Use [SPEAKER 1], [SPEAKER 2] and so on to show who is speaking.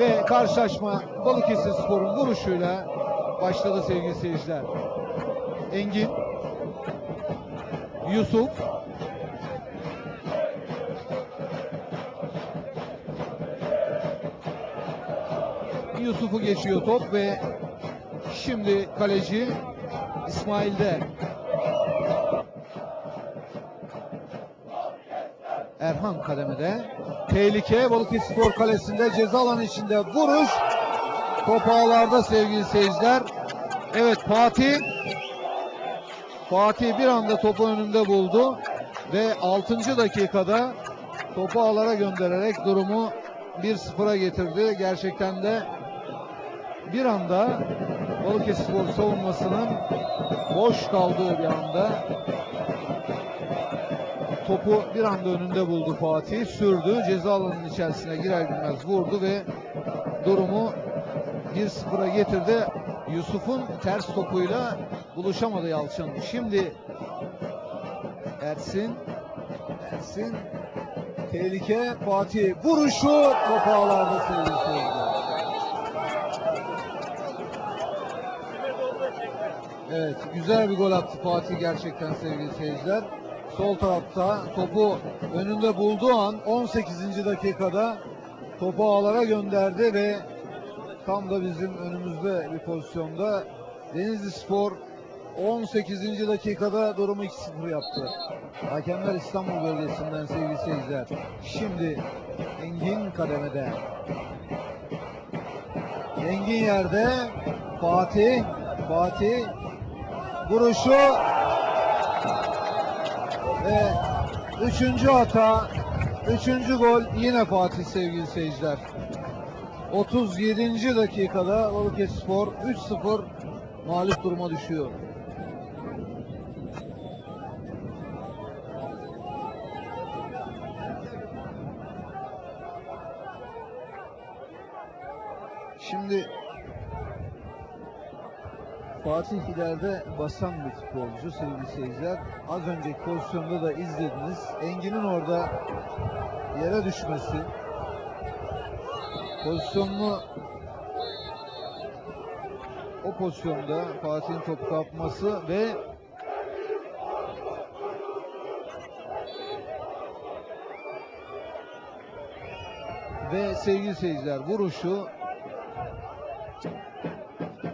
[SPEAKER 1] Ve karşılaşma Balıkesir Spor'un vuruşuyla başladı sevgili seyirciler. Engin, Yusuf, Yusuf'u geçiyor top ve şimdi kaleci İsmail'de. Erhan kademede. Tehlike Balıkesir Spor kalesinde ceza alanı içinde vuruş. Top ağlarda sevgili seyirciler. Evet Fatih Fatih bir anda topu önünde buldu ve 6. dakikada topu ağlara göndererek durumu 1-0'a getirdi. Gerçekten de bir anda Balıkesirspor savunmasının boş kaldığı bir anda topu bir anda önünde buldu Fatih. Sürdü. Ceza alanının içerisine girer girmez vurdu ve durumu 1-0'a getirdi. Yusuf'un ters topuyla buluşamadı Yalçın. Şimdi Ersin Ersin tehlike Fatih vuruşu top ağlarda. Evet güzel bir gol attı Fatih gerçekten sevgili seyirciler. Sol tarafta topu önünde bulduğu an 18. dakikada topu ağlara gönderdi ve tam da bizim önümüzde bir pozisyonda Denizli Spor 18. dakikada durumu 2-0 yaptı. Hakemler İstanbul bölgesinden sevgili seyirciler. Şimdi Engin kademede. Engin yerde Fatih Fatih vuruşu ve üçüncü hata üçüncü gol yine Fatih sevgili seyirciler. 37. dakikada Balıkesirspor 3-0 mağlup duruma düşüyor. Şimdi Fatih ileride basan bir futbolcu sevgili seyirciler. Az önceki pozisyonda da izlediniz. Engin'in orada yere düşmesi pozisyonunu o pozisyonda Fatih'in topu kapması ve ve sevgili seyirciler vuruşu